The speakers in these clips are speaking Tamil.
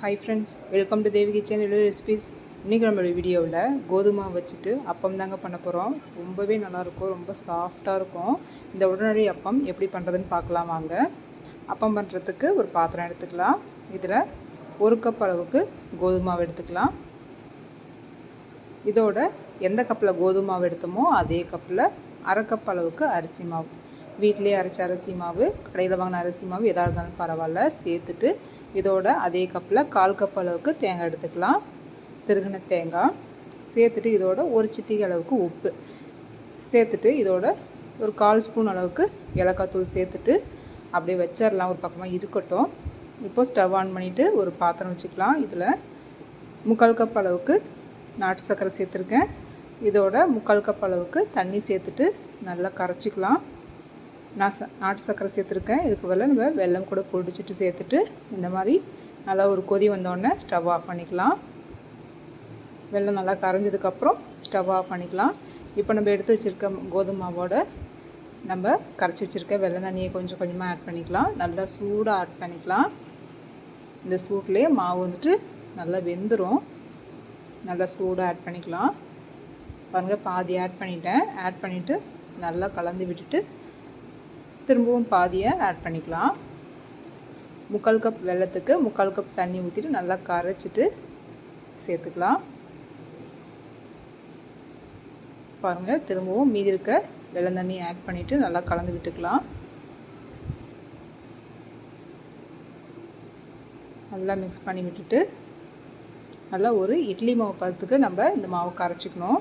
Hi friends welcome to Devi kitchen இல்லை ரெசிபீஸ் இன்றைக்கி நம்மளோட வீடியோவில் கோதுமை வச்சுட்டு அப்பம் தாங்க பண்ண போகிறோம் ரொம்பவே நல்லாயிருக்கும் ரொம்ப சாஃப்டாக இருக்கும். இந்த உடனடி அப்பம் எப்படி பண்ணுறதுன்னு பார்க்கலாம் வாங்க. அப்பம் பண்ணுறதுக்கு ஒரு பாத்திரம் எடுத்துக்கலாம். இதில் ஒரு கப் அளவுக்கு கோதுமாவை எடுத்துக்கலாம். இதோட எந்த கப்பில் கோதுமாவை எடுத்தோமோ அதே கப்பில் அரை கப் அளவுக்கு அரிசி மாவு. வீட்டிலேயே அரைச்ச அரிசி மாவு கடையில் வாங்கின அரிசி மாவு எதாக இருந்தாலும் பரவாயில்ல சேர்த்துட்டு இதோட அதே கப்பில் கால் கப் அளவுக்கு தேங்காய் எடுத்துக்கலாம். திருகின தேங்காய் சேர்த்துட்டு இதோட ஒரு சிட்டிகை அளவுக்கு உப்பு. சேர்த்துட்டு இதோட ஒரு கால் ஸ்பூன் அளவுக்கு ஏலக்காய் தூள் சேர்த்துட்டு அப்படியே வச்சிடலாம் ஒரு பக்கமாக இருக்கட்டும். இப்போது ஸ்டவ் ஆன் பண்ணிவிட்டு ஒரு பாத்திரம் வச்சுக்கலாம். இதில் முக்கால் கப் அளவுக்கு நாட்டு சர்க்கரை சேர்த்துருக்கேன். இதோட முக்கால் கப் அளவுக்கு தண்ணி சேர்த்துட்டு நல்லா கரைச்சிக்கலாம். நான் ச நாட்டு சர்க்கரை சேர்த்துருக்கேன். இதுக்கு பதிலாக நம்ம வெள்ளம் கூட பொடிச்சிட்டு சேர்த்துட்டு இந்த மாதிரி நல்லா ஒரு கொதி வந்தோடனே ஸ்டவ் ஆஃப் பண்ணிக்கலாம். வெள்ளம் நல்லா கரைஞ்சதுக்கப்புறம் ஸ்டவ் ஆஃப் பண்ணிக்கலாம். இப்போ நம்ம எடுத்து வச்சுருக்க கோதுமை மாவோட நம்ம கரைச்சி வச்சுருக்க வெள்ளம் தண்ணியை கொஞ்சம் கொஞ்சமாக ஆட் பண்ணிக்கலாம். நல்லா சூடாக ஆட் பண்ணிக்கலாம். இந்த சூட்லேயே மாவு வந்துட்டு நல்லா வெந்துடும் நல்லா சூடாக ஆட் பண்ணிக்கலாம். பாருங்கள் பாதி ஆட் பண்ணிட்டேன். ஆட் பண்ணிவிட்டு நல்லா கலந்து விட்டுட்டு திரும்பவும் பாதியை ஆட் பண்ணிக்கலாம். முக்கால் கப் வெள்ளத்துக்கு முக்கால் கப் தண்ணி ஊற்றிட்டு நல்லா கரைச்சிட்டு சேர்த்துக்கலாம். பாருங்கள் திரும்பவும் மீதி இருக்க வெள்ளம் தண்ணி ஆட் பண்ணிவிட்டு நல்லா கலந்து விட்டுக்கலாம். நல்லா மிக்ஸ் பண்ணி விட்டுட்டு நல்லா ஒரு இட்லி மாவு பதத்துக்கு நம்ம இந்த மாவு கரைச்சிக்கணும்.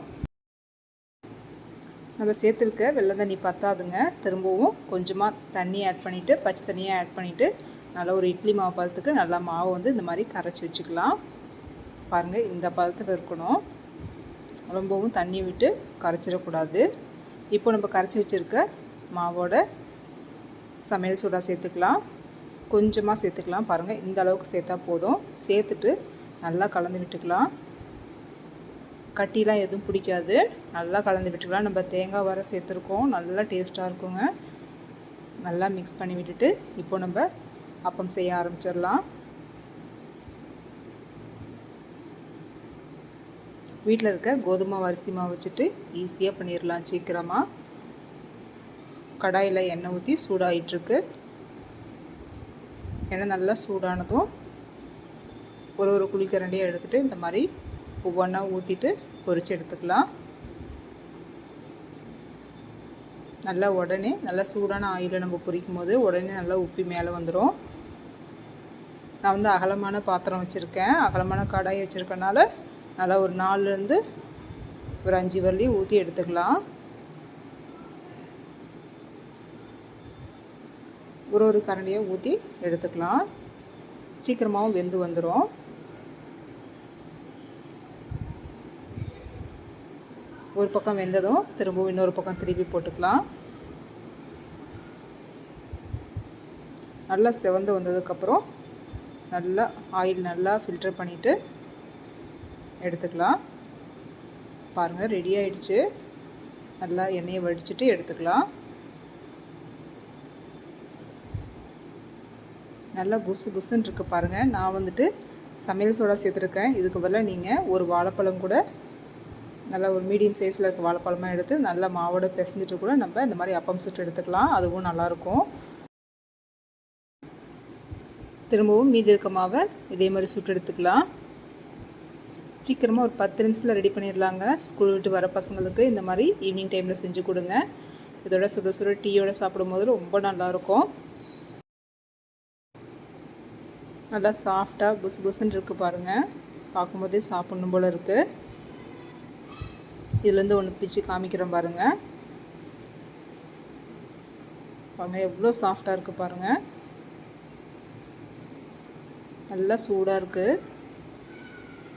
நம்ம சேர்த்துருக்க வெள்ளை தண்ணி பத்தாதுங்க. திரும்பவும் கொஞ்சமாக தண்ணி ஆட் பண்ணிவிட்டு பச்சை தண்ணியை ஆட் பண்ணிவிட்டு நல்லா ஒரு இட்லி மாவு பதத்துக்கு நல்லா மாவு வந்து இந்த மாதிரி கரைச்சி வச்சுக்கலாம். பாருங்கள் இந்த பதத்தில் இருக்கணும். ரொம்பவும் தண்ணி விட்டு கரைச்சிடக்கூடாது. இப்போ நம்ம கரைச்சி வச்சுருக்க மாவோட சமையல் சூடாக சேர்த்துக்கலாம். கொஞ்சமாக சேர்த்துக்கலாம். பாருங்கள் இந்த அளவுக்கு சேர்த்தா போதும். சேர்த்துட்டு நல்லா கலந்து விட்டுக்கலாம். கட்டிலாம் எதுவும் பிடிக்காது. நல்லா கலந்து விட்டுக்கலாம். நம்ம தேங்காய் வர சேர்த்துருக்கோம். நல்லா டேஸ்ட்டாக இருக்குங்க. நல்லா மிக்ஸ் பண்ணி விட்டுட்டு இப்போ நம்ம அப்பம் செய்ய ஆரம்பிச்சிடலாம். வீட்டில் இருக்க கோதுமை அரிசி மாவு வச்சுட்டு ஈஸியாக பண்ணிடலாம் சீக்கிரமாக கடாயில் எண்ணெய் ஊற்றி சூடாகிட்டுருக்கு எண்ணெய் நல்லா சூடானதும் ஒரு ஒரு குழிக்கரண்டியாக எடுத்துகிட்டு இந்த மாதிரி ஒவ்வொன்றா ஊற்றிட்டு பொரித்து எடுத்துக்கலாம். நல்லா உடனே நல்லா சூடான ஆயிலை நம்ம பொரிக்கும் போது உடனே நல்லா உப்பி மேலே வந்துடும் நான் வந்து அகலமான பாத்திரம் வச்சுருக்கேன். அகலமான கடாய் வச்சுருக்கனால நல்லா ஒரு நாலுலேருந்து ஒரு அஞ்சு வரலையும் ஊற்றி எடுத்துக்கலாம். ஒரு ஒரு கரண்டியாக ஊற்றி எடுத்துக்கலாம். சீக்கிரமாகவும் வெந்து வந்துடும் ஒரு பக்கம் வெந்ததும் திரும்பவும் இன்னொரு பக்கம் திருப்பி போட்டுக்கலாம். நல்லா செவந்து வந்ததுக்கப்புறம் நல்லா ஆயில் நல்லா ஃபில்டர் பண்ணிவிட்டு எடுத்துக்கலாம். பாருங்கள் ரெடி ஆயிடுச்சு. நல்லா எண்ணெயை வடிச்சிட்டு எடுத்துக்கலாம். நல்லா புசு புசுன்னு இருக்குது பாருங்கள் நான் வந்துட்டு சமையல் சோடா சேர்த்துருக்கேன். இதுக்கு பதிலாக நீங்கள் ஒரு வாழைப்பழம் கூட நல்லா ஒரு மீடியம் சைஸில் இருக்க வாழைப்பழமாக எடுத்து நல்லா மாவோட பிசைஞ்சிட்டு கூட நம்ம இந்த மாதிரி அப்பம் சுட்டு எடுத்துக்கலாம். அதுவும் நல்லாயிருக்கும். திரும்பவும் மீதி இருக்க மாவை இதே மாதிரி சுட்டு எடுத்துக்கலாம். சீக்கிரமாக ஒரு பத்து நிமிஷத்தில் ரெடி பண்ணிடலாங்க. ஸ்கூல் விட்டு வர பசங்களுக்கு இந்த மாதிரி ஈவினிங் டைமில் செஞ்சு கொடுங்க. இதோட சுட சுட டீயோட சாப்பிடும்போது ரொம்ப நல்லாயிருக்கும். நல்லா சாஃப்டாக புஸ் புசுன்னு இருக்குது பாருங்கள் பார்க்கும்போதே சாப்பிட்ணும் போல் இருக்குது இதுலேருந்து ஒன்று பிச்சு காமிக்கிறேன் பாருங்கள் பாருங்கள் எவ்வளோ சாஃப்டாக இருக்குது பாருங்கள் நல்லா சூடாக இருக்குது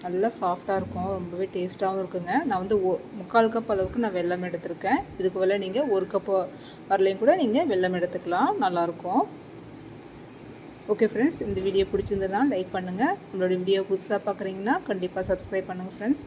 நல்லா சாஃப்டாக இருக்கும். ரொம்பவே டேஸ்ட்டாகவும் இருக்குங்க. நான் வந்து ஒ முக்கால் கப் அளவுக்கு நான் வெள்ளம் எடுத்திருக்கேன். இதுக்கு வேலை நீங்கள் ஒரு கப்பு வரலையும் கூட நீங்கள் வெள்ளம் எடுத்துக்கலாம். நல்லாயிருக்கும் ஓகே ஃப்ரெண்ட்ஸ் இந்த வீடியோ பிடிச்சிருந்ததுன்னா லைக் பண்ணுங்கள் உங்களோட வீடியோ புதுசாக பார்க்குறீங்கன்னா கண்டிப்பாக சப்ஸ்கிரைப் பண்ணுங்கள் friends